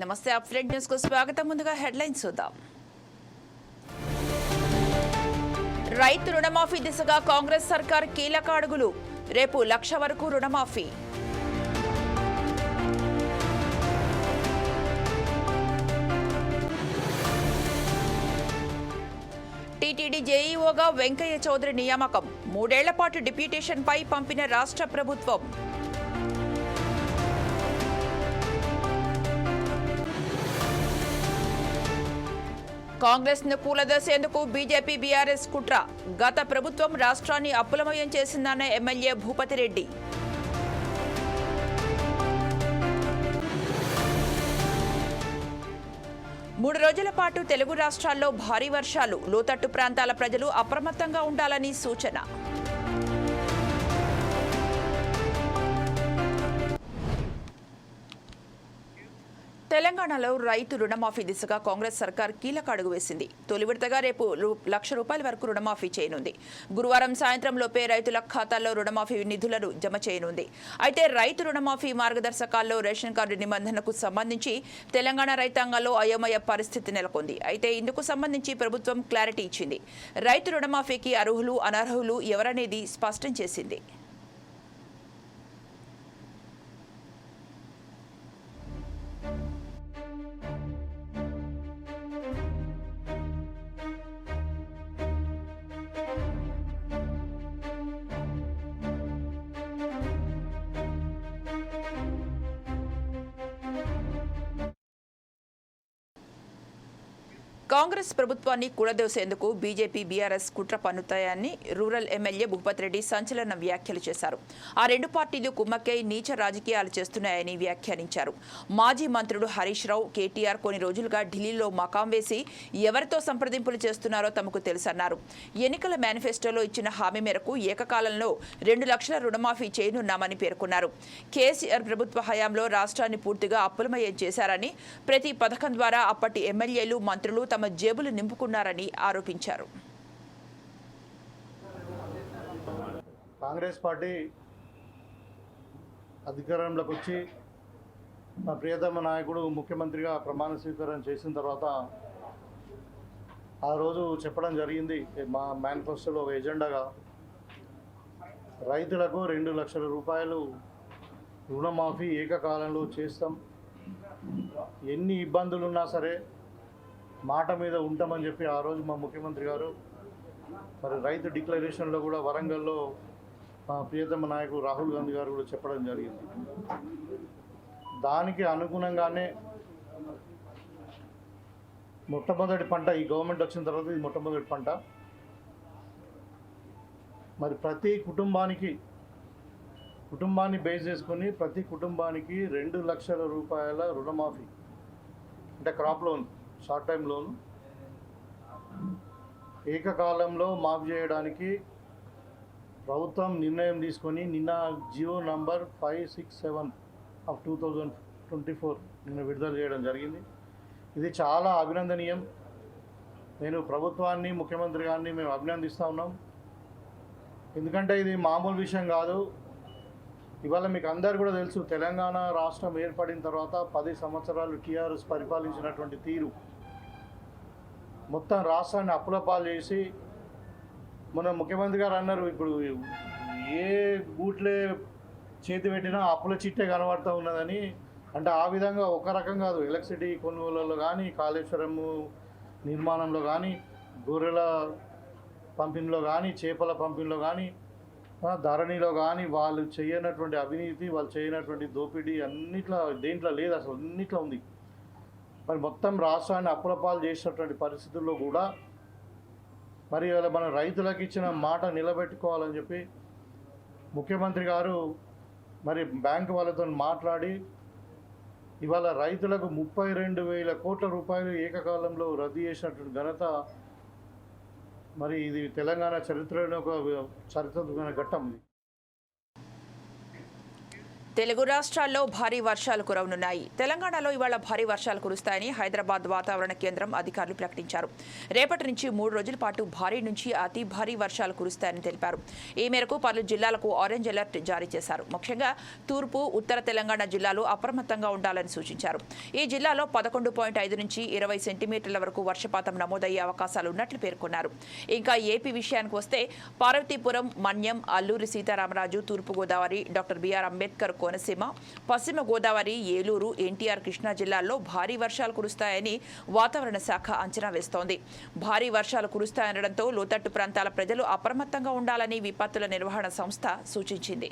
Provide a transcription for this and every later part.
నమస్తే అప్డేట్ న్యూస్కు స్వాగతం. ముందుగా హెడ్లైన్స్ చూద్దాం. రైతు రుణమాఫీ దిశగా కాంగ్రెస్ సర్కార్ కీలక అడుగులు. రేపు లక్ష వరకు రుణమాఫీ. టీటీడీ జేఈఓగా వెంకయ్య చౌదరి నియామకం. మూడేళ్ళ పాటు డిప్యూటేషన్పై పంపిన రాష్ట్ర ప్రభుత్వం. కాంగ్రెస్ను కూలదోసేందుకు బీజేపీ బీఆర్ఎస్ కుట్ర. గత ప్రభుత్వం రాష్ట్రాన్ని అప్పులమయం చేసిందన్న ఎమ్మెల్యే భూపతిరెడ్డి. మూడు రోజుల పాటు తెలుగు రాష్ట్రాల్లో భారీ వర్షాలు. లోతట్టు ప్రాంతాల ప్రజలు అప్రమత్తంగా ఉండాలని సూచన. తెలంగాణలో రైతు రుణమాఫీ దిశగా కాంగ్రెస్ సర్కార్ కీలక అడుగు వేసింది. తొలి విడతగా రేపు లక్ష రూపాయల వరకు రుణమాఫీ చేయనుంది. గురువారం సాయంత్రం లోపే రైతుల ఖాతాల్లో రుణమాఫీ నిధులను జమ చేయనుంది. అయితే రైతు రుణమాఫీ మార్గదర్శకాల్లో రేషన్ కార్డు నిబంధనకు సంబంధించి తెలంగాణ రైతాంగంలో అయోమయ పరిస్థితి నెలకొంది. అయితే ఇందుకు సంబంధించి ప్రభుత్వం క్లారిటీ ఇచ్చింది. రైతు రుణమాఫీకి అర్హులు అనర్హులు ఎవరనేది స్పష్టం చేసింది. కాంగ్రెస్ ప్రభుత్వాన్ని కూడదోసేందుకు బీజేపీ బీఆర్ఎస్ కుట్ర పన్నుతాయని రూరల్ ఎమ్మెల్యే భూపత్ రెడ్డి సంచలన వ్యాఖ్యలు చేశారు. ఆ రెండు పార్టీలు కుమ్మక్కై నీచ రాజకీయాలు చేస్తున్నాయని వ్యాఖ్యానించారు. మాజీ మంత్రులు హరీష్ రావు కేటీఆర్ కొన్ని రోజులుగా ఢిల్లీలో మకాం వేసి ఎవరితో సంప్రదింపులు చేస్తున్నారో తమకు తెలుసన్నారు. ఎన్నికల మేనిఫెస్టోలో ఇచ్చిన హామీ మేరకు ఏకకాలంలో రెండు లక్షల రుణమాఫీ చేయనున్నామని పేర్కొన్నారు. కేసీఆర్ ప్రభుత్వ హయాంలో రాష్ట్రాన్ని పూర్తిగా అప్పులమయం చేశారని ప్రతి పథకం ద్వారా అప్పటి ఎమ్మెల్యేలు మంత్రులు తమ జేబులు నింపుకున్నారని ఆరోపించారు. కాంగ్రెస్ పార్టీ అధికారంలోకి వచ్చి మా ప్రియతమ నాయకుడు ముఖ్యమంత్రిగా ప్రమాణ స్వీకారం చేసిన తర్వాత ఆ రోజు చెప్పడం జరిగింది మా మేనిఫెస్టోలో ఒక ఎజెండాగా రైతులకు రెండు లక్షల రూపాయలు రుణమాఫీ ఏకకాలంలో చేస్తాం. ఎన్ని ఇబ్బందులు ఉన్నా సరే మాట మీద ఉంటామని చెప్పి ఆ రోజు మా ముఖ్యమంత్రి గారు మరి రైతు డిక్లరేషన్లో కూడా వరంగల్లో మా ప్రియతమ నాయకుడు రాహుల్ గాంధీ గారు కూడా చెప్పడం జరిగింది. దానికి అనుగుణంగానే మొట్టమొదటి పంట ఈ గవర్నమెంట్ వచ్చిన తర్వాత ఇది మొట్టమొదటి పంట. మరి ప్రతి కుటుంబానికి కుటుంబాన్ని బేస్ చేసుకుని ప్రతి కుటుంబానికి రెండు లక్షల రూపాయల రుణమాఫీ అంటే crop loan. Short time loan. ఏకకాలంలో మాఫ్ చేయడానికి ప్రభుత్వం నిర్ణయం తీసుకొని నిన్న GO number five six seven of two thousand twenty four నిన్న విడుదల చేయడం జరిగింది. ఇది చాలా అభినందనీయం. నేను ప్రభుత్వాన్ని ముఖ్యమంత్రి గారిని మేము అభినందిస్తూ ఉన్నాం. ఎందుకంటే ఇది మామూలు విషయం కాదు. ఇవాళ మీకు అందరు కూడా తెలుసు తెలంగాణ రాష్ట్రం ఏర్పడిన తర్వాత పది సంవత్సరాలు టీఆర్ఎస్ పరిపాలించినటువంటి తీరు. మొత్తం రాష్ట్రాన్ని అప్పులపాలు చేసి మన ముఖ్యమంత్రి గారు అన్నారు ఇప్పుడు ఏ బూట్లే చేతి పెట్టినా అప్పుల చిట్టే కనబడుతూ ఉన్నదని. అంటే ఆ విధంగా ఒక రకం కాదు ఎలక్ట్రిసిటీ కొనుగోలలో కానీ కాళేశ్వరము నిర్మాణంలో కానీ గొర్రెల పంపిణీలో కానీ చేపల పంపిణీలో కానీ ధరణిలో కానీ వాళ్ళు చేయనటువంటి అవినీతి వాళ్ళు చేయనటువంటి దోపిడీ అన్నిట్లో దేంట్లో లేదు అసలు అన్నిట్లో ఉంది. మరి మొత్తం రాష్ట్రాన్ని అప్పులపాలు చేసినటువంటి పరిస్థితుల్లో కూడా మరి ఇవాళ మన రైతులకు ఇచ్చిన మాట నిలబెట్టుకోవాలని చెప్పి ముఖ్యమంత్రి గారు మరి బ్యాంకు వాళ్ళతో మాట్లాడి ఇవాళ రైతులకు ముప్పై రెండు వేల కోట్ల రూపాయలు ఏకకాలంలో రద్దు చేసినటువంటి ఘనత మరి ఇది తెలంగాణ చరిత్రలో ఒక చరిత్ర ఘట్టం ఇది. తెలుగు రాష్ట్రాల్లో భారీ వర్షాలు కురవనున్నాయి. తెలంగాణలో ఇవాళ భారీ వర్షాలు కురుస్తాయని హైదరాబాద్ వాతావరణ కేంద్రం అధికారులు ప్రకటించారు. రేపటి నుంచి మూడు రోజుల పాటు భారీ నుంచి అతి భారీ వర్షాలు కురుస్తాయని తెలిపారు. ఈ మేరకు పలు జిల్లాలకు ఆరెంజ్ అలర్ట్ జారీ చేశారు. ముఖ్యంగా తూర్పు ఉత్తర తెలంగాణ జిల్లాలు అప్రమత్తంగా ఉండాలని సూచించారు. ఈ జిల్లాలో పదకొండు పాయింట్ ఐదు నుంచి ఇరవై సెంటీమీటర్ల వరకు వర్షపాతం నమోదయ్యే అవకాశాలు ఉన్నట్లు పేర్కొన్నారు. ఇంకా ఏపీ విషయానికి వస్తే పార్వతీపురం మన్యం అల్లూరి సీతారామరాజు తూర్పుగోదావరి డాక్టర్ బిఆర్ అంబేద్కర్ కోనసీమ పశ్చిమ గోదావరి ఏలూరు ఎన్టీఆర్ కృష్ణా జిల్లాల్లో భారీ వర్షాలు కురుస్తాయని వాతావరణ శాఖ అంచనా వేస్తోంది. భారీ వర్షాలు కురుస్తాయనడంతో లోతట్టు ప్రాంతాల ప్రజలు అప్రమత్తంగా ఉండాలని విపత్తుల నిర్వహణ సంస్థ సూచించింది.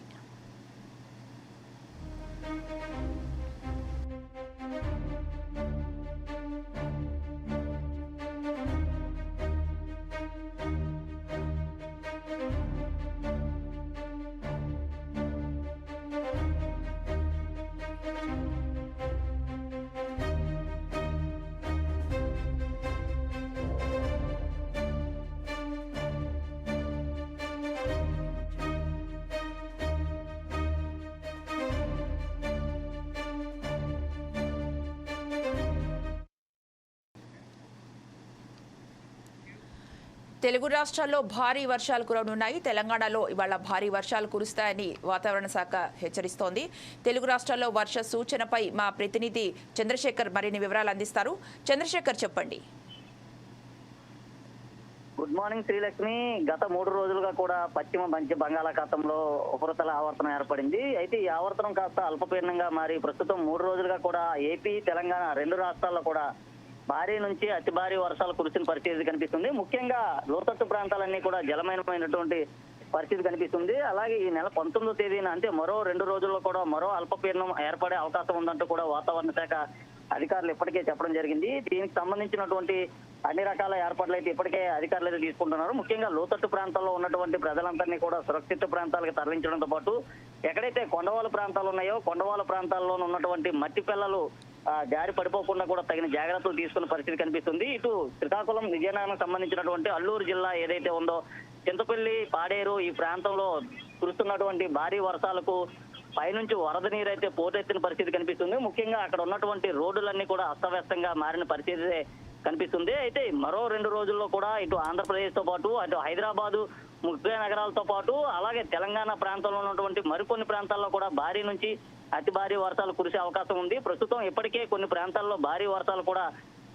తెలుగు రాష్ట్రాల్లో భారీ వర్షాలు కురవనున్నాయి తెలంగాణలో ఇవాళ భారీ వర్షాలు కురుస్తాయని వాతావరణ శాఖ హెచ్చరిస్తోంది. తెలుగు రాష్ట్రాల్లో వర్ష సూచనపై మా ప్రతినిధి చంద్రశేఖర్ మరిన్ని వివరాలు అందిస్తారు. చంద్రశేఖర్ చెప్పండి. Good morning Srilakshmi. గత మూడు రోజులుగా కూడా పశ్చిమ మంచి బంగాళాఖాతంలో ఉపరితల ఆవర్తనం ఏర్పడింది. అయితే ఈ ఆవర్తనం కాస్త అల్పపీడనంగా మారి ప్రస్తుతం మూడు రోజులుగా కూడా ఏపీ తెలంగాణ రెండు రాష్ట్రాల్లో కూడా భారీ నుంచి అతి భారీ వర్షాలు కురిసిన పరిస్థితి కనిపిస్తుంది. ముఖ్యంగా లోతట్టు ప్రాంతాలన్నీ కూడా జలమయమైనటువంటి పరిస్థితి కనిపిస్తుంది. అలాగే ఈ నెల పంతొమ్మిదో తేదీన అంటే మరో రెండు రోజుల్లో కూడా మరో అల్పపీడనం ఏర్పడే అవకాశం ఉందంటూ కూడా వాతావరణ శాఖ అధికారులు ఇప్పటికే చెప్పడం జరిగింది. దీనికి సంబంధించినటువంటి అన్ని రకాల ఏర్పాట్లు అయితే ఇప్పటికే అధికారులు అయితే తీసుకుంటున్నారు. ముఖ్యంగా లోతట్టు ప్రాంతాల్లో ఉన్నటువంటి ప్రజలందరినీ కూడా సురక్షిత ప్రాంతాలకు తరలించడంతో పాటు ఎక్కడైతే కొండవాళ్ళ ప్రాంతాలు ఉన్నాయో కొండవాళ్ళ ప్రాంతాల్లో ఉన్నటువంటి మట్టి పిల్లలు జారి పడిపోకుండా కూడా తగిన జాగ్రత్తలు తీసుకున్న పరిస్థితి కనిపిస్తుంది. ఇటు శ్రీకాకుళం విజయనగరం సంబంధించినటువంటి అల్లూరు జిల్లా ఏదైతే ఉందో చింతపల్లి పాడేరు ఈ ప్రాంతంలో కురుస్తున్నటువంటి భారీ వర్షాలకు పైనుంచి వరద నీరు అయితే పోటెత్తిన పరిస్థితి కనిపిస్తుంది. ముఖ్యంగా అక్కడ ఉన్నటువంటి రోడ్డులన్నీ కూడా అస్తవ్యస్తంగా మారిన పరిస్థితి కనిపిస్తుంది. అయితే మరో రెండు రోజుల్లో కూడా ఇటు ఆంధ్రప్రదేశ్తో పాటు అటు హైదరాబాదు ముఖ్య నగరాలతో పాటు అలాగే తెలంగాణ ప్రాంతంలో ఉన్నటువంటి మరికొన్ని ప్రాంతాల్లో కూడా భారీ నుంచి అతి భారీ వర్షాలు కురిసే అవకాశం ఉంది. ప్రస్తుతం ఇప్పటికే కొన్ని ప్రాంతాల్లో భారీ వర్షాలు కూడా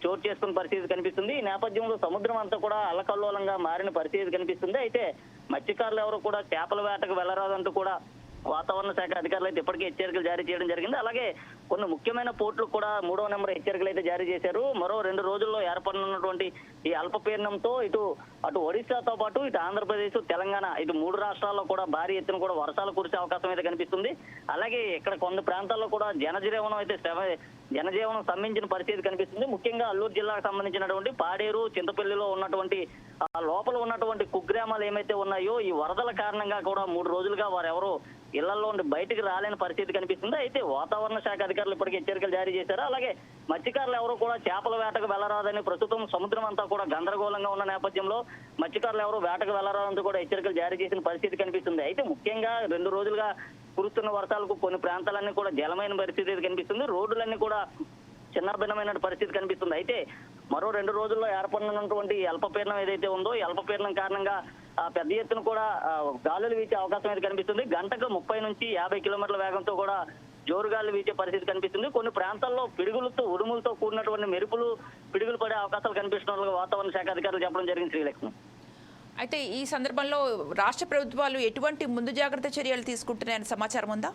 చోటు చేసుకున్న పరిస్థితి కనిపిస్తుంది. ఈ నేపథ్యంలో సముద్రం అంతా కూడా అల్లకల్లోలంగా మారిన పరిస్థితి కనిపిస్తుంది. అయితే మత్స్యకారులు ఎవరు కూడా చేపల వేటకు వెళ్ళరాదంటూ కూడా వాతావరణ శాఖ అధికారులు అయితే ఇప్పటికే హెచ్చరికలు జారీ చేయడం జరిగింది. అలాగే కొన్ని ముఖ్యమైన పోర్టులు కూడా మూడో నెంబర్ హెచ్చరికలు అయితే జారీ చేశారు. మరో రెండు రోజుల్లో ఏర్పడనున్నటువంటి ఈ అల్పపీడనంతో ఇటు అటు ఒడిశాతో పాటు ఇటు ఆంధ్రప్రదేశ్ తెలంగాణ ఇటు మూడు రాష్ట్రాల్లో కూడా భారీ ఎత్తున కూడా వర్షాలు కురిసే అవకాశం అయితే కనిపిస్తుంది. అలాగే ఇక్కడ కొన్ని ప్రాంతాల్లో కూడా జనజీవనం అయితే జనజీవనం స్తంభించిన పరిస్థితి కనిపిస్తుంది. ముఖ్యంగా అల్లూరు జిల్లాకు సంబంధించినటువంటి పాడేరు చింతపల్లిలో ఉన్నటువంటి లోపల ఉన్నటువంటి కుగ్రామాలు ఏమైతే ఉన్నాయో ఈ వరదల కారణంగా కూడా మూడు రోజులుగా వారెవరూ ఇళ్ళలో ఉండి బయటకు రాలేని పరిస్థితి కనిపిస్తుంది. అయితే వాతావరణ శాఖ అధికారులు ఇప్పటికే హెచ్చరికలు జారీ చేశారు. అలాగే మత్స్యకారులు ఎవరు కూడా చేపల వేటకు వెళ్ళరాదని ప్రస్తుతం సముద్రం అంతా కూడా గందరగోళంగా ఉన్న నేపథ్యంలో మత్స్యకారులు ఎవరు వేటకు వెళ్ళరాదని కూడా హెచ్చరికలు జారీ చేసిన పరిస్థితి కనిపిస్తుంది. అయితే ముఖ్యంగా రెండు రోజులుగా కురుస్తున్న వర్షాలకు కొన్ని ప్రాంతాలన్నీ కూడా జలమైన పరిస్థితి కనిపిస్తుంది. రోడ్డులన్నీ కూడా చిన్నభిన్నమైన పరిస్థితి కనిపిస్తుంది. అయితే మరో రెండు రోజుల్లో ఏర్పడినటువంటి అల్పపీడనం ఏదైతే ఉందో ఈ అల్పపీడనం కారణంగా పెద్ద ఎత్తున కూడా గాలులు వీచే అవకాశం అయితే కనిపిస్తుంది. గంటకు ముప్పై నుంచి యాభై కిలోమీటర్ల వేగంతో కూడా జోరుగాలు వీచే పరిస్థితి కనిపిస్తుంది. కొన్ని ప్రాంతాల్లో పిడుగులతో ఉరుములతో కూడినటువంటి మెరుపులు పిడుగులు పడే అవకాశాలు కనిపిస్తున్నట్లుగా వాతావరణ శాఖ అధికారులు చెప్పడం జరిగింది శ్రీలక్ష్మి. అయితే ఈ సందర్భంలో రాష్ట్ర ప్రభుత్వాలు ఎటువంటి ముందు జాగ్రత్త చర్యలు తీసుకుంటున్నాయని సమాచారం ఉందా?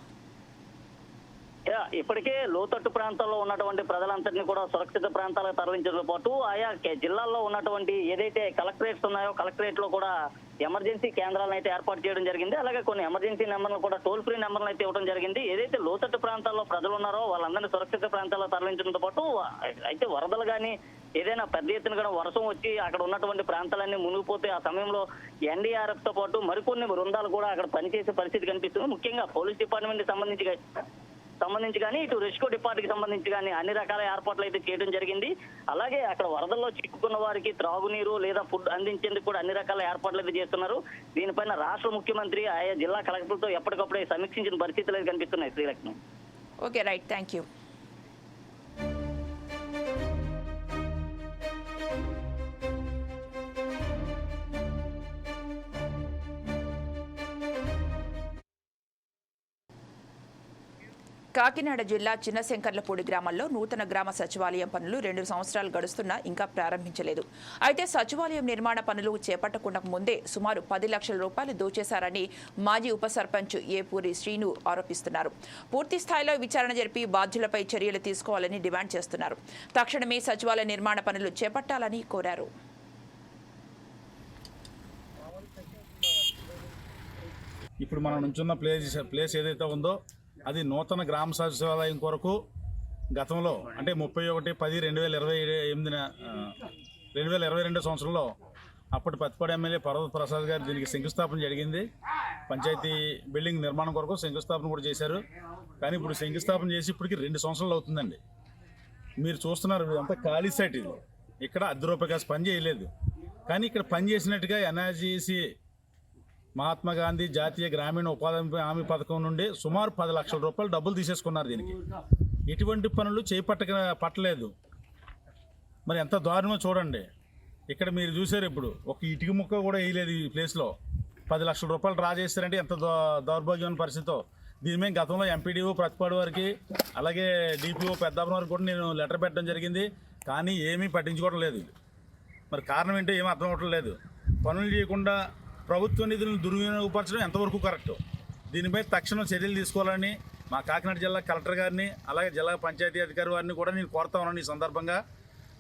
ఇప్పటికే లోతట్టు ప్రాంతాల్లో ఉన్నటువంటి ప్రజలందరినీ కూడా సురక్షిత ప్రాంతాలకు తరలించడంతో పాటు ఆయా జిల్లాల్లో ఉన్నటువంటి ఏదైతే కలెక్టరేట్స్ ఉన్నాయో కలెక్టరేట్లో కూడా ఎమర్జెన్సీ కేంద్రాలను అయితే ఏర్పాటు చేయడం జరిగింది. అలాగే కొన్ని ఎమర్జెన్సీ నెంబర్లు కూడా టోల్ ఫ్రీ నెంబర్లు అయితే ఇవ్వడం జరిగింది. ఏదైతే లోతట్టు ప్రాంతాల్లో ప్రజలు ఉన్నారో వాళ్ళందరినీ సురక్షిత ప్రాంతాల్లో తరలించడంతో పాటు అయితే వరదలు కానీ ఏదైనా పెద్ద ఎత్తున కూడా వర్షం వచ్చి అక్కడ ఉన్నటువంటి ప్రాంతాలన్నీ మునిగిపోతే ఆ సమయంలో ఎన్డీఆర్ఎఫ్తో పాటు మరికొన్ని బృందాలు కూడా అక్కడ పనిచేసే పరిస్థితి కనిపిస్తుంది. ముఖ్యంగా పోలీస్ డిపార్ట్మెంట్కి సంబంధించి సంబంధించి కానీ ఇటు రెస్క్యూ డిపార్ట్కి సంబంధించి కానీ అన్ని రకాల ఏర్పాట్లు అయితే చేయడం జరిగింది. అలాగే అక్కడ వరదల్లో చిక్కుకున్న వారికి త్రాగునీరు లేదా ఫుడ్ అందించేందుకు కూడా అన్ని రకాల ఏర్పాట్లు అయితే చేస్తున్నారు. దీనిపైన రాష్ట్ర ముఖ్యమంత్రి ఆయా జిల్లా కలెక్టర్లతో ఎప్పటికప్పుడే సమీక్షించిన పరిస్థితులు అయితే కనిపిస్తున్నాయి Srilakshmi. Okay right thank you Kakinada జిల్లా చిన్నశంకర్లపూడి గ్రామంలో నూతన గ్రామ సచివాలయం పనులు రెండు సంవత్సరాలు గడుస్తున్నా ఇంకా ప్రారంభించలేదు. అయితే సచివాలయం నిర్మాణ పనులు చేపట్టకుండా ముందే సుమారు పది లక్షల రూపాయలు దోచేశారని మాజీ ఉప సర్పంచ్ ఏపూరి శ్రీను ఆరోపిస్తున్నారు. పూర్తి స్థాయిలో విచారణ జరిపి బాధ్యులపై చర్యలు తీసుకోవాలని డిమాండ్ చేస్తున్నారు. తక్షణమే సచివాలయ నిర్మాణ పనులు చేపట్టాలని కోరారు. ఇప్పుడు మనం నుంచున్న ప్లేస్ ప్లేస్ ఏదైతే ఉందో అది నూతన గ్రామ సచివాలయం కొరకు గతంలో అంటే ముప్పై ఒకటి పది రెండు వేల ఇరవై ఎనిమిదిన రెండు వేల ఇరవై రెండో సంవత్సరంలో అప్పటి పత్తిపాడు ఎమ్మెల్యే పర్వత ప్రసాద్ గారు దీనికి శంకుస్థాపన జరిగింది. పంచాయతీ బిల్డింగ్ నిర్మాణం కొరకు శంకుస్థాపన కూడా చేశారు. కానీ ఇప్పుడు శంకుస్థాపన చేసి ఇప్పటికి రెండు సంవత్సరాలు అవుతుందండి. మీరు చూస్తున్నారు ఇదంతా ఖాళీ సైట్ ఇది. ఇక్కడ అర్ధ రూపాయి పని చేయలేదు. కానీ ఇక్కడ పని చేసినట్టుగా ఎన్ఆర్జీసీ మహాత్మా గాంధీ జాతీయ గ్రామీణ ఉపాధి హామీ పథకం నుండి సుమారు పది లక్షల రూపాయలు డబ్బులు తీసేసుకున్నారు దీనికి. ఎటువంటి పనులు చేపట్టక పట్టలేదు. మరి ఎంత దారుణమో చూడండి. ఇక్కడ మీరు చూసారు ఇప్పుడు. ఒక ఇటుక ముక్క కూడా వేయలేదు ఈ ప్లేస్లో పది లక్షల రూపాయలు డ్రా చేస్తారంటే ఎంత దౌర్భాగ్యమైన పరిస్థితితో దీని మేము గతంలో ఎంపీడీఓ ప్రతిపాడు వారికి అలాగే డిపిఓ పెద్దాపురం వారికి కూడా నేను లెటర్ పెట్టడం జరిగింది. కానీ ఏమీ పట్టించుకోవడం లేదు. మరి కారణం ఏంటో ఏమీ అర్థం అవ్వటం లేదు. పనులు చేయకుండా ప్రభుత్వ నిధులను దుర్వినియోగపరచడం ఎంతవరకు కరెక్ట్? దీనిపై తక్షణం చర్యలు తీసుకోవాలని మా కాకినాడ జిల్లా కలెక్టర్ గారిని అలాగే జిల్లా పంచాయతీ అధికారి వారిని కూడా నేను కోరుతా ఉన్నాను ఈ సందర్భంగా.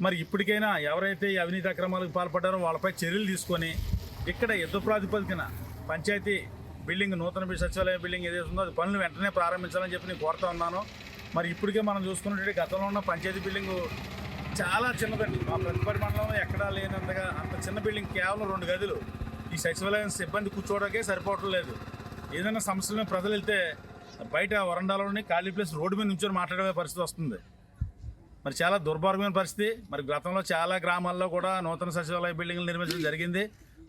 మరి ఇప్పటికైనా ఎవరైతే ఈ అవినీతి అక్రమాలకు పాల్పడ్డారో వాళ్ళపై చర్యలు తీసుకొని ఇక్కడ యుద్ధ ప్రాతిపదికన పంచాయతీ బిల్డింగ్ నూతన సచివాలయ బిల్డింగ్ ఏదైతే ఉందో అది పనులు వెంటనే ప్రారంభించాలని చెప్పి నేను కోరుతా ఉన్నాను. మరి ఇప్పటికే మనం చూసుకున్నట్టు గతంలో ఉన్న పంచాయతీ బిల్డింగ్ చాలా చిన్నదండి. మా ప్రతిపరి మండలంలో ఎక్కడా లేనంతగా అంత చిన్న బిల్డింగ్ కేవలం రెండు గదులు. ఈ సచివాలయం సిబ్బంది కూర్చోవడానికే సరిపోవటం లేదు. ఏదైనా సమస్యల ప్రజలు వెళ్తే బయట వరండాలోని ఖాళీ ప్లేస్ రోడ్డు మీద నుంచొని మాట్లాడే పరిస్థితి వస్తుంది. మరి చాలా దుర్భార్గమైన పరిస్థితి. మరి గతంలో చాలా గ్రామాల్లో కూడా నూతన సచివాలయ బిల్డింగ్లు నిర్మించడం జరిగింది.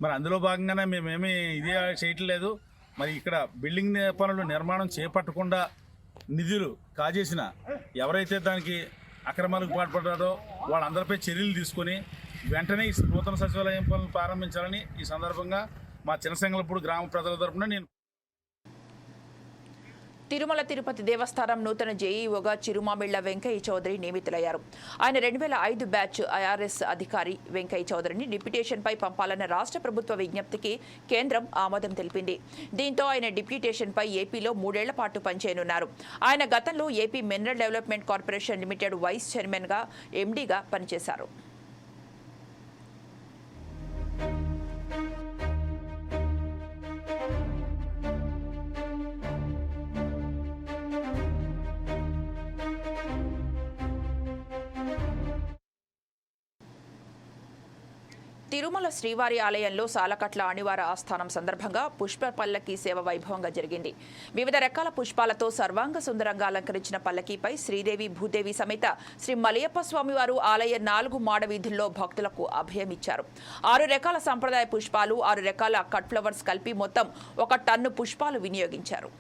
మరి అందులో భాగంగానే మేమేమీ ఇది చేయట్లేదు. మరి ఇక్కడ బిల్డింగ్ పనులు నిర్మాణం చేపట్టకుండా నిధులు కాజేసిన ఎవరైతే దానికి అక్రమాలకు పాల్పడ్డారో వాళ్ళందరిపై చర్యలు తీసుకొని వెంటనే ఈ నూతన సచివాలయం పనులు ప్రారంభించాలని ఈ సందర్భంగా మా చిన్నసంగలపూడి గ్రామ ప్రజల తరఫున నేను తిరుమల తిరుపతి దేవస్థానం నూతన జేఈఓగా చిరుమామిళ్ళ వెంకయ్య చౌదరి నియమితులయ్యారు. ఆయన రెండు వేల ఐదు బ్యాచ్ ఐఆర్ఎస్ అధికారి వెంకయ్య చౌదరిని డిప్యూటేషన్పై పంపాలన్న రాష్ట్ర ప్రభుత్వ విజ్ఞప్తికి కేంద్రం ఆమోదం తెలిపింది. దీంతో ఆయన డిప్యూటేషన్పై ఏపీలో మూడేళ్ళ పాటు పనిచేయనున్నారు. ఆయన గతంలో AP mineral development corporation limited vice చైర్మన్గా ఎండీగా పనిచేశారు. తిరుమల శ్రీవారి ఆలయంలో సాలకట్ల అణివార ఆస్థానం సందర్భంగా పుష్ప పల్లకి సేవ వైభవంగా జరిగింది. వివిధ రకాల పుష్పాలతో సర్వాంగ సుందరంగా అలంకరించిన పల్లకీపై శ్రీదేవి భూదేవి సమేత శ్రీ మలయప్ప స్వామివారు ఆలయ నాలుగు మాడ వీధుల్లో భక్తులకు అభయమిచ్చారు ఆరు రకాల సంప్రదాయ పుష్పాలు ఆరు రకాల కట్ ఫ్లవర్స్ కలిపి మొత్తం ఒక టన్ను పుష్పాలు వినియోగించారు.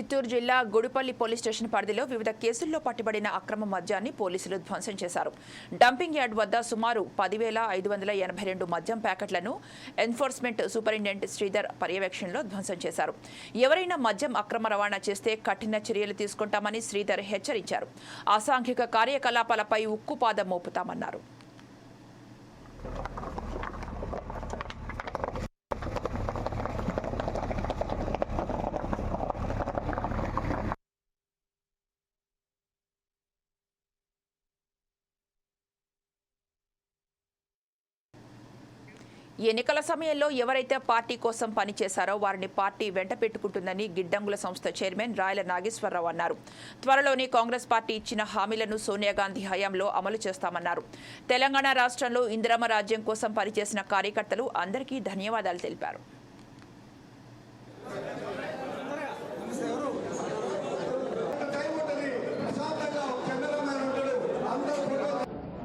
చిత్తూరు జిల్లా గుడిపల్లి పోలీస్ స్టేషన్ పరిధిలో వివిధ కేసుల్లో పట్టుబడిన అక్రమ మద్యాన్ని పోలీసులు ధ్వంసం చేశారు. డంపింగ్ యార్డ్ వద్ద సుమారు పదివేల ఐదు వందల ఎనభై రెండు మద్యం ప్యాకెట్లను ఎన్ఫోర్స్మెంట్ సూపరింటెండెంట్ శ్రీధర్ పర్యవేక్షణలో ధ్వంసం చేశారు. ఎవరైనా మద్యం అక్రమ రవాణా చేస్తే కఠిన చర్యలు తీసుకుంటామని శ్రీధర్ హెచ్చరించారు. అసాంఘిక కార్యకలాపాలపై ఉక్కుపాదం మోపుతామన్నారు. ఎన్నికల సమయంలో ఎవరైతే పార్టీ కోసం పనిచేశారో వారిని పార్టీ వెంట పెట్టుకుంటుందని గిడ్డంగుల సంస్థ చైర్మన్ రాయల నాగేశ్వరరావు అన్నారు. త్వరలోనే కాంగ్రెస్ పార్టీ ఇచ్చిన హామీలను సోనియా గాంధీ హయాంలో అమలు చేస్తామన్నారు. తెలంగాణ రాష్ట్రంలో ఇందిరమ రాజ్యం కోసం పనిచేసిన కార్యకర్తలు అందరికీ ధన్యవాదాలు తెలిపారు.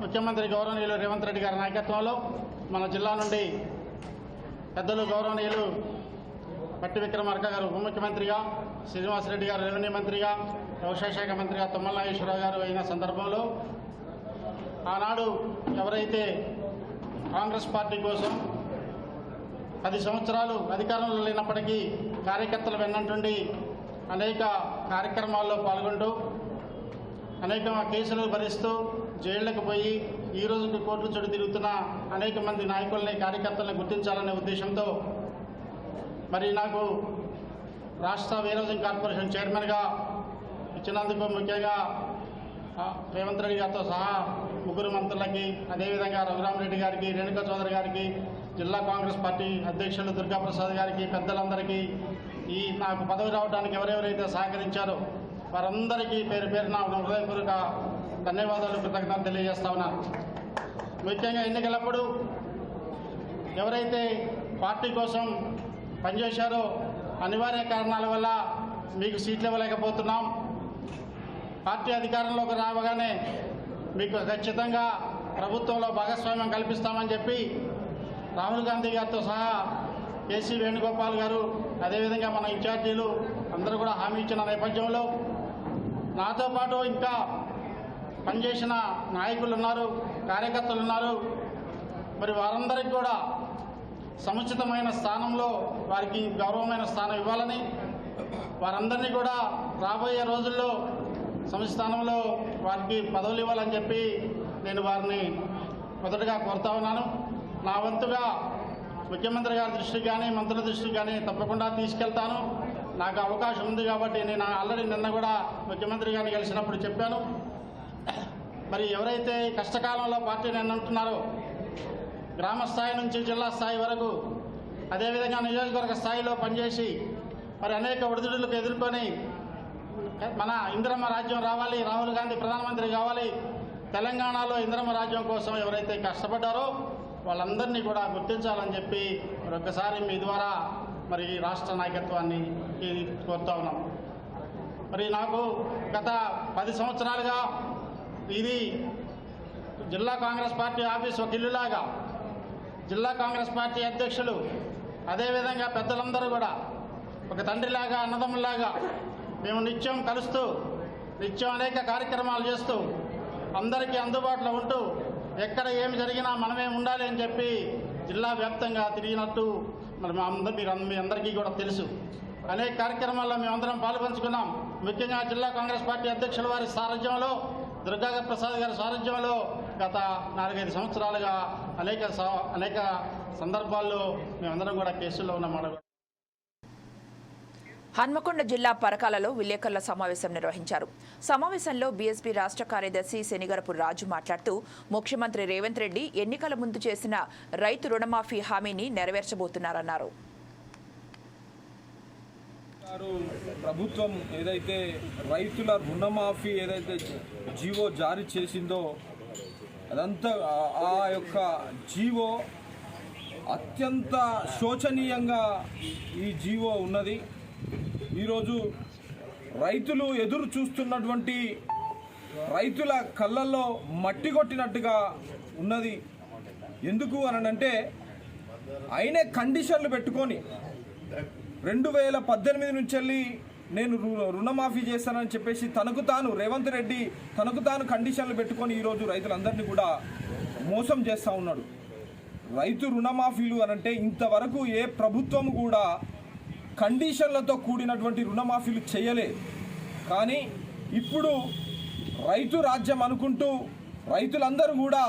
ముఖ్యమంత్రి గౌరవనీయులు రేవంత్ రెడ్డి గారి నాయకత్వంలో మన జిల్లా నుండి పెద్దలు గౌరవనీయులు పట్టి విక్రమార్క గారు ఉప ముఖ్యమంత్రిగా శ్రీనివాసరెడ్డి గారు రెవెన్యూ మంత్రిగా వ్యవసాయ శాఖ మంత్రిగా తుమ్మల నాగేశ్వరరావు గారు అయిన సందర్భంలో ఆనాడు ఎవరైతే కాంగ్రెస్ పార్టీ కోసం పది సంవత్సరాలు అధికారంలో లేనప్పటికీ కార్యకర్తలు వెన్నంటుండి అనేక కార్యక్రమాల్లో పాల్గొంటూ అనేక కేసులు భరిస్తూ జైళ్ళకు పోయి ఈ రోజుకి కోర్టు చెడు తిరుగుతున్న అనేక మంది నాయకుల్ని కార్యకర్తలను గుర్తించాలనే ఉద్దేశంతో మరి నాకు రాష్ట్ర వీరోజం కార్పొరేషన్ చైర్మన్గా ఇచ్చినందుకు ముఖ్యంగా రేవంత్ రెడ్డి గారితో సహా ముగ్గురు మంత్రులకి అదేవిధంగా రఘురామరెడ్డి గారికి రేణుకా చౌదరి గారికి జిల్లా కాంగ్రెస్ పార్టీ అధ్యక్షులు దుర్గాప్రసాద్ గారికి పెద్దలందరికీ ఈ నాకు పదవి రావడానికి ఎవరెవరైతే సహకరించారో వారందరికీ పేరు పేరు హృదయపూర్వక ధన్యవాదాలు కృతజ్ఞతలు తెలియజేస్తా ఉన్నాను ముఖ్యంగా ఎన్నికలప్పుడు ఎవరైతే పార్టీ కోసం పనిచేశారో అనివార్య కారణాల వల్ల మీకు సీట్లు ఇవ్వలేకపోతున్నాం. పార్టీ అధికారంలోకి రావగానే మీకు ఖచ్చితంగా ప్రభుత్వంలో భాగస్వామ్యం కల్పిస్తామని చెప్పి రాహుల్ గాంధీ గారితో సహా కేసీ వేణుగోపాల్ గారు అదేవిధంగా మన ఇన్ఛార్జీలు అందరూ కూడా హామీ ఇచ్చిన నేపథ్యంలో నాతో పాటు ఇంకా పనిచేసిన నాయకులు ఉన్నారు కార్యకర్తలు ఉన్నారు మరి వారందరికీ కూడా సముచితమైన స్థానంలో వారికి గౌరవమైన స్థానం ఇవ్వాలని వారందరినీ కూడా రాబోయే రోజుల్లో సంస్థానంలో వారికి పదవులు ఇవ్వాలని చెప్పి నేను వారిని మొదటగా కోరుతా ఉన్నాను. నా వంతుగా ముఖ్యమంత్రి గారి దృష్టికి కానీ మంత్రుల దృష్టికి కానీ తప్పకుండా తీసుకెళ్తాను. నాకు అవకాశం ఉంది కాబట్టి నేను ఆల్రెడీ నిన్న కూడా ముఖ్యమంత్రి గారిని కలిసినప్పుడు చెప్పాను. మరి ఎవరైతే ఈ కష్టకాలంలో పార్టీని అంటున్నారో గ్రామ స్థాయి నుంచి జిల్లా స్థాయి వరకు అదేవిధంగా నియోజకవర్గ స్థాయిలో పనిచేసి మరి అనేక ఒడిదుడులకు ఎదుర్కొని మన ఇందిరమ్మ రాజ్యం రావాలి రాహుల్ గాంధీ ప్రధానమంత్రి కావాలి తెలంగాణలో ఇందిరమ్మ రాజ్యం కోసం ఎవరైతే కష్టపడ్డారో వాళ్ళందరినీ కూడా గుర్తించాలని చెప్పి మరొకసారి మీ ద్వారా మరి రాష్ట్ర నాయకత్వాన్ని కోరుతా ఉన్నాం. మరి నాకు గత పది సంవత్సరాలుగా ఇది జిల్లా కాంగ్రెస్ పార్టీ ఆఫీస్ ఒక ఇల్లులాగా జిల్లా కాంగ్రెస్ పార్టీ అధ్యక్షులు అదేవిధంగా పెద్దలందరూ కూడా ఒక తండ్రిలాగా అన్నదమ్ములాగా మేము నిత్యం కలుస్తూ నిత్యం అనేక కార్యక్రమాలు చేస్తూ అందరికీ అందుబాటులో ఉంటూ ఎక్కడ ఏమి జరిగినా మనమే ఉండాలి అని చెప్పి జిల్లా వ్యాప్తంగా తిరిగినట్టు మరి మీరు మీ అందరికీ కూడా తెలుసు. అనేక కార్యక్రమాల్లో మేమందరం పాల్పంచుకున్నాం. ముఖ్యంగా జిల్లా కాంగ్రెస్ పార్టీ అధ్యక్షుల వారి సారథ్యంలో దుర్గా ప్రసాద్ గారి సారథ్యంలో గత నాలుగైదు సంవత్సరాలుగా అనేక అనేక సందర్భాల్లో మేమందరం కూడా కేసుల్లో ఉన్నమాట హన్మకొండ జిల్లా పరకాలలో విలేకరుల సమావేశం నిర్వహించారు. సమావేశంలో బీఎస్పీ రాష్ట్ర కార్యదర్శి శనిగరపు రాజు మాట్లాడుతూ ముఖ్యమంత్రి రేవంత్ రెడ్డి ఎన్నికల ముందు చేసిన రైతు రుణమాఫీ హామీని నెరవేర్చబోతున్నారన్నారు. గారు ప్రభుత్వం ఏదైతే రైతుల రుణమాఫీ ఏదైతే జీవో జారీ చేసిందో అదంతా ఆ- యొక్క జీవో అత్యంత శోచనీయంగా ఈ జీవో ఉన్నది. ఈరోజు రైతులు ఎదురు చూస్తున్నటువంటి రైతుల కళ్ళల్లో మట్టి కొట్టినట్టుగా ఉన్నది. ఎందుకు అనంటే ఆయనే కండిషన్లు పెట్టుకొని రెండు వేల పద్దెనిమిది నుంచి వెళ్ళి నేను రు- రుణమాఫీ చేస్తానని చెప్పేసి తనకు తాను రేవంత్ రెడ్డి తనకు తాను కండిషన్లు పెట్టుకొని ఈరోజు రైతులందరినీ కూడా మోసం చేస్తూ ఉన్నాడు. రైతు రుణమాఫీలు అనంటే ఇంతవరకు ఏ ప్రభుత్వం కూడా కండిషన్లతో కూడినటువంటి రుణమాఫీలు చేయలేదు కానీ ఇప్పుడు రైతు రాజ్యం అనుకుంటూ రైతులందరూ కూడా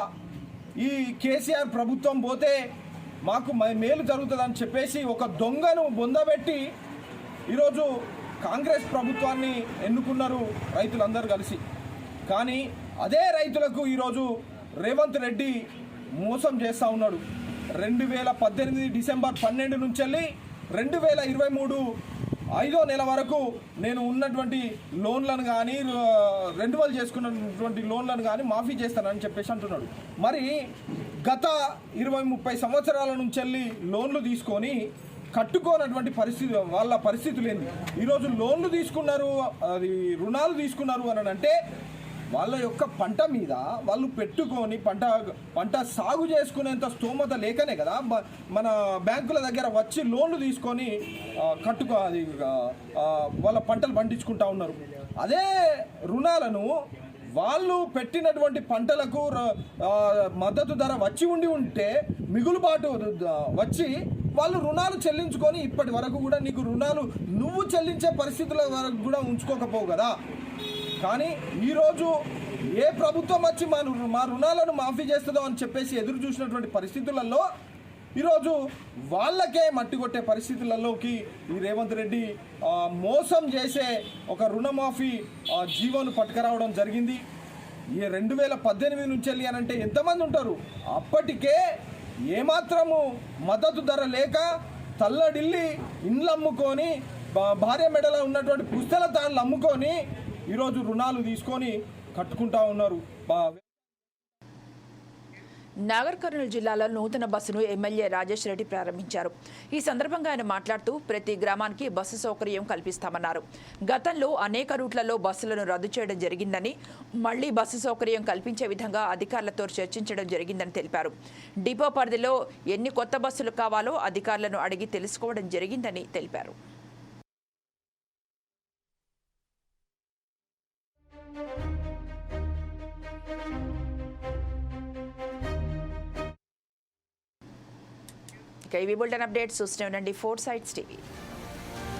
ఈ కేసీఆర్ ప్రభుత్వం పోతే మాకు మేలు జరుగుతుందని చెప్పేసి ఒక దొంగను బొందబెట్టి ఈరోజు కాంగ్రెస్ ప్రభుత్వాన్ని ఎన్నుకున్నారు రైతులందరూ కలిసి. కానీ అదే రైతులకు ఈరోజు రేవంత్ రెడ్డి మోసం చేస్తూ ఉన్నాడు. రెండు వేల పద్దెనిమిది డిసెంబర్ పన్నెండు నుంచి వెళ్ళి రెండు వేల ఇరవై మూడు ఐదో నెల వరకు నేను ఉన్నటువంటి లోన్లను కానీ రెన్యువల్ చేసుకున్నటువంటి లోన్లను కానీ మాఫీ చేస్తానని చెప్పేసి అంటున్నాడు. మరి గత ఇరవై ముప్పై సంవత్సరాల నుంచి వెళ్ళి లోన్లు తీసుకొని కట్టుకోనటువంటి పరిస్థితి వాళ్ళ పరిస్థితులు లేని ఈరోజు లోన్లు తీసుకున్నారు అది రుణాలు తీసుకున్నారు అని అంటే వాళ్ళ యొక్క పంట మీద వాళ్ళు పెట్టుకొని పంట పంట సాగు చేసుకునేంత స్తోమత లేకనే కదా మన బ్యాంకుల దగ్గర వచ్చి లోన్లు తీసుకొని కట్టుకో అది వాళ్ళ పంటలు పండించుకుంటా ఉన్నారు. అదే రుణాలను వాళ్ళు పెట్టినటువంటి పంటలకు మద్దతు ధర వచ్చి ఉండి ఉంటే మిగులుబాటు వచ్చి వాళ్ళు రుణాలు చెల్లించుకొని ఇప్పటి వరకు కూడా నీకు రుణాలు నువ్వు చెల్లించే పరిస్థితుల వరకు కూడా ఉంచుకోకపోవు కదా. కానీ ఈరోజు ఏ ప్రభుత్వం వచ్చి మా మా రుణాలను మాఫీ చేస్తుందో అని చెప్పేసి ఎదురు చూసినటువంటి పరిస్థితులలో ఈరోజు వాళ్ళకే మట్టి కొట్టే పరిస్థితులలోకి ఈ రేవంత్ రెడ్డి మోసం చేసే ఒక రుణమాఫీ ఆ, జీవోను పట్టుకురావడం జరిగింది. ఈ రెండు వేల పద్దెనిమిది నుంచి వెళ్ళి అని అంటే ఎంతమంది ఉంటారు? అప్పటికే ఏమాత్రము మద్దతు ధర లేక తల్లడిల్లి ఇండ్లు అమ్ముకొని భార్య మెడలో ఉన్నటువంటి పుస్తల తాళ్ళు అమ్ముకొని ఈరోజు రుణాలు తీసుకొని కట్టుకుంటా ఉన్నారు. బా- నాగర్ కర్నూలు జిల్లాలో నూతన బస్సును ఎమ్మెల్యే రాజేష్ రెడ్డి ప్రారంభించారు. ఈ సందర్భంగా ఆయన మాట్లాడుతూ ప్రతి గ్రామానికి బస్సు సౌకర్యం కల్పిస్తామన్నారు. గతంలో అనేక రూట్లలో బస్సులను రద్దు చేయడం జరిగిందని మళ్ళీ బస్సు సౌకర్యం కల్పించే విధంగా అధికారులతో చర్చించడం జరిగిందని తెలిపారు. డిపో పరిధిలో ఎన్ని కొత్త బస్సులు కావాలో అధికారులను అడిగి తెలుసుకోవడం జరిగిందని తెలిపారు. ఇక ఇవి బులెటిన్ అప్డేట్స్ చూస్తూనే ఉండండి. Four sides TV.